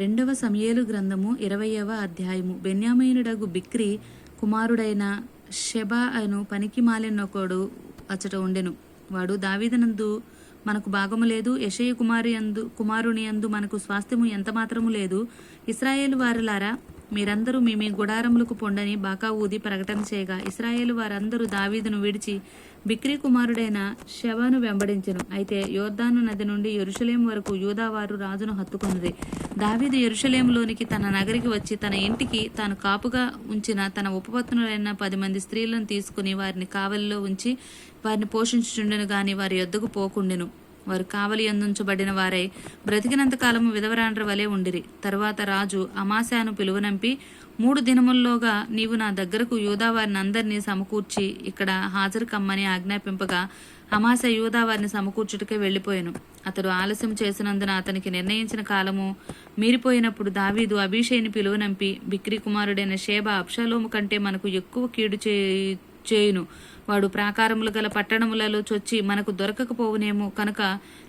రెండవ సమయేలు గ్రంథము ఇరవయవ అధ్యాయము. బెన్యామీనుడగు బిక్రి కుమారుడైన షెబా అను పనికి మాలినొకడు అచ్చట ఉండెను. వాడు దావీదనందు మనకు భాగము లేదు యషయ కుమారి అందు కుమారుని అందు మనకు స్వాస్థ్యము ఎంత మాత్రము లేదు. ఇస్రాయేల్ వారులారా మీరందరూ మీ మీ గుడారములకు పొండని బాకా ఊది ప్రకటన చేయగా ఇస్రాయేల్ వారందరూ దావీదును విడిచి బిక్రీ కుమారుడైన శవను వెంబడించను. అయితే యోర్దాను నది నుండి ఎరుషలేం వరకు యూదావారు రాజును హత్తుకున్నది. దావీదు ఎరుషలేంలోనికి తన నగరికి వచ్చి తన ఇంటికి తాను కాపుగా ఉంచిన తన ఉపపత్నులైన పది మంది స్త్రీలను తీసుకుని వారిని కావలిలో ఉంచి వారిని పోషించుచుండెను గాని వారి యొద్దకు పోకుండెను. వారు కావలి అందించబడిన వారై. బ్రతికినంత కాలము విధవరాండ్ర వలె ఉండిరి. తరువాత రాజు అమాశాను పిలువనంపి మూడు దినముల్లోగా నీవు నా దగ్గరకు యూదావారిని అందరినీ సమకూర్చి ఇక్కడ హాజరు కమ్మని ఆజ్ఞాపింపగా అమాస యూదావారిని సమకూర్చుటకే వెళ్ళిపోయాను. అతడు ఆలస్యం చేసినందున అతనికి నిర్ణయించిన కాలము మీరిపోయినప్పుడు దావీదు అభిషేని పిలువనంపి బిక్రీ కుమారుడైన షేబ అప్షలోము కంటే మనకు ఎక్కువ కీడు చే- చేయును. వాడు ప్రాకారములు గల పట్టణములలో చొచ్చి మనకు దొరకకపోవునేమో కనుక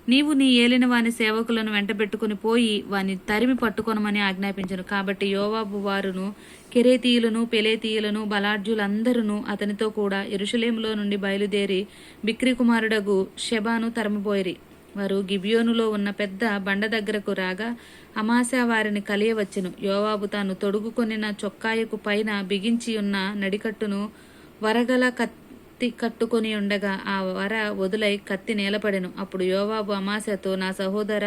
నీవు నీ ఏలిన వాని సేవకులను వెంటబెట్టుకుని పోయి వాని తరిమి పట్టుకొనమని ఆజ్ఞాపించను. కాబట్టి యోవాబు వారును కెరేతీయులను పెలేతీయులను బలాఢ్యులందరూ అతనితో కూడా ఎరుషలేములో నుండి బయలుదేరి బిక్రి కుమారుడగు షెబాను తరమబోయిరి. వారు గిబియోనులో ఉన్న పెద్ద బండ దగ్గరకు రాగా అమాశా వారిని కలియవచ్చును. యోవాబు తాను తొడుగుకొనిన చొక్కాయకు పైన బిగించి ఉన్న నడికట్టును వరగల కత్ కత్తి కట్టుకొని ఉండగా ఆ వర వదులై కత్తి నేలపడెను. అప్పుడు యోవాబు అమాశతో నా సహోదర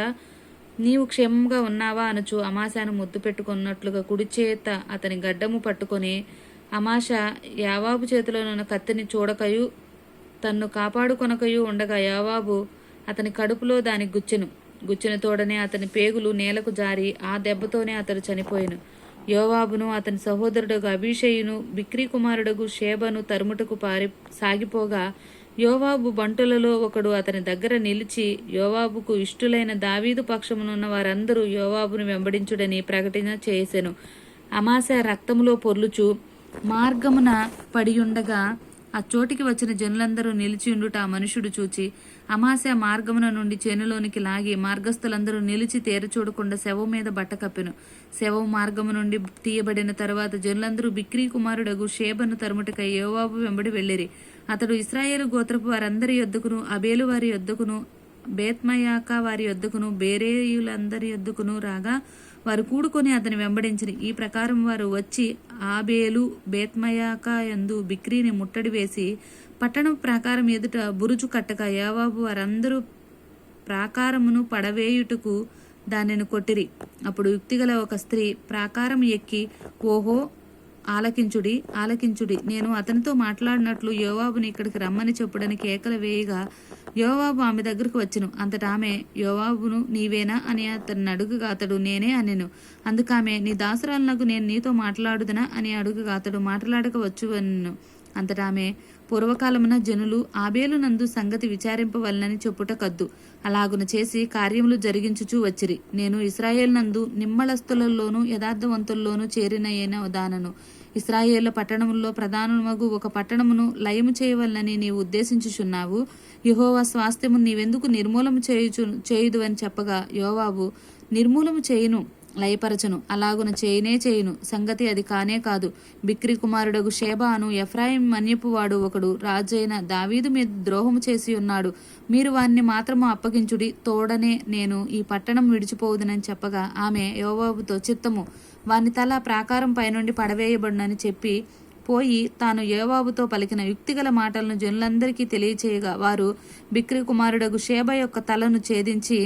నీవు క్షేమంగా ఉన్నావా? అనుచు అమాశాను ముద్దు పెట్టుకున్నట్లుగా కుడి చేత అతని గడ్డము పట్టుకొని అమాష యావాబు చేతిలోనున్న కత్తిని చూడకయు తన్ను కాపాడుకొనకయు ఉండగా యావాబు అతని కడుపులో దాని గుచ్చెను. గుచ్చిన తోడనే అతని పేగులు నేలకు జారి ఆ దెబ్బతోనే అతడు చనిపోయాను. యోవాబును అతని సహోదరుడగు అభిషేయును బిక్రీ కుమారుడగు షేబను తరుముటకు పారి సాగిపోగా యోవాబు బంటులలో ఒకడు అతని దగ్గర నిలిచి యోవాబుకు ఇష్టులైన దావీదు పక్షమునున్న వారందరూ యోవాబును వెంబడించుడని ప్రకటన చేసెను. అమాస రక్తములో పొర్లుచు మార్గమున పడియుండగా ఆ చోటికి వచ్చిన జనులందరూ నిలిచియుండుట ఆ మనుషుడు చూచి అమాస్య మార్గమున నుండి చేనులోనికి లాగి మార్గస్థులందరూ నిలిచి తేర చూడకుండా శవం మీద బట్టకప్పెను శవం మార్గము నుండి తీయబడిన తరువాత జనులందరూ బిక్రీ కుమారుడగు షేబను తరుముటకై యోవాబు వెంబడి వెళ్ళిరి. అతడు ఇస్రాయేలు గోత్రపు వారందరి యొద్దకును అబేలు వారి యొద్దకును బేత్మయాక వారి యొద్దకును బేరేయులందరి యొద్దకును రాగా వారు కూడుకొని అతని వెంబడించిరి. ఈ ప్రకారం వారు వచ్చి ఆబేలు బేత్మయాక యందు బిక్రీని ముట్టడి వేసి పట్టణం ప్రాకారం ఎదుట బురుజు కట్టక యావాబు వారందరూ ప్రాకారమును పడవేయుటకు దానిని కొట్టిరి. అప్పుడు యుక్తిగల ఒక స్త్రీ ప్రాకారం ఎక్కి ఓహో ఆలకించుడి ఆలకించుడి నేను అతనితో మాట్లాడినట్లు యోవాబుని ఇక్కడికి రమ్మని చెప్పుడని కేకలు వేయగా యోవాబు ఆమె దగ్గరకు వచ్చును. అంతటా ఆమె యోవాబును నీవేనా అని అతన్ని అడుగుగా అతడు నేనే అనెను. అందుకామె నీ దాసురాలకు నేను నీతో మాట్లాడుదనా అని అడుగుగా అతడు మాట్లాడక వచ్చు అంతటామె. పూర్వకాలమున జనులు ఆబేలు నందు సంగతి విచారింపవలనని చెప్పుట కద్దు. అలాగున చేసి కార్యములు జరిగించుచూ వచ్చిరి. నేను ఇస్రాయేల్ నందు నిమ్మళస్తులలోనూ యథార్థవంతుల్లోనూ చేరినయైన దానను. ఇస్రాయేళ్ళ పట్టణముల్లో ప్రధానమగు ఒక పట్టణమును లయము చేయవలనని నీవు ఉద్దేశించుచున్నావు. యహోవా స్వాస్థ్యము నీవెందుకు నిర్మూలము చేయుచు చేయుదు అని చెప్పగా యోవాబు నిర్మూలము చేయును. లయపరచను. అలాగున చేయనే చేయును. సంగతి అది కానే కాదు. బిక్రి కుమారుడగు షేబాను ఎఫ్రాయిం మన్యపు వాడు ఒకడు. రాజైన దావీదు మీద ద్రోహము చేసి ఉన్నాడు. మీరు వారిని మాత్రము అప్పగించుడి. తోడనే నేను ఈ పట్టణం విడిచిపోవుదనని చెప్పగా ఆమె యోవాబుతో చిత్తము. వాని తల ప్రాకారం పైనుండి పడవేయబడునని చెప్పి పోయి తాను యోవాబుతో పలికిన యుక్తిగల మాటలను జనులందరికీ తెలియచేయగా వారు బిక్రి కుమారుడగు షేబ యొక్క తలను ఛేదించి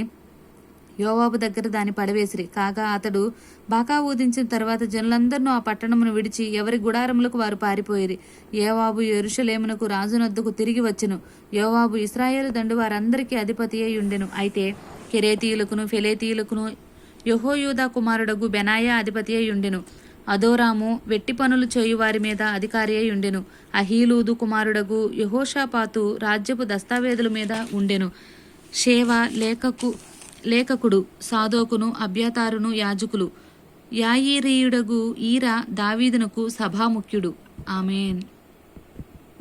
యోవాబు దగ్గర దాన్ని పడవేసిరి. కాగా అతడు బాకా ఊదించిన తర్వాత జనులందరినూ ఆ పట్టణమును విడిచి ఎవరి గుడారములకు వారు పారిపోయిరి. యోవాబు ఎరుషలేమునకు రాజునొద్దకు తిరిగి వచ్చెను. యోవాబు ఇస్రాయేలు దండు వారందరికీ అధిపతి అయి ఉండెను. అయితే కెరేతీయులకును ఫెలేతీయులకును యహోయూదా కుమారుడగు బెనాయా అధిపతి అయి ఉండెను. అదోరాము వెట్టి పనులు చేయు వారి మీద అధికారి అయి ఉండెను. అహీలూదు కుమారుడగు యహోషాపాతు రాజ్యపు దస్తావేదుల మీద ఉండెను. షేవ లేఖకు లేఖకుడు సాదోకును అభ్యతారును యాజకులు. యాయిరీయుడగు ఈర దావీదునకు సభాముఖ్యుడు. ఆమెన్.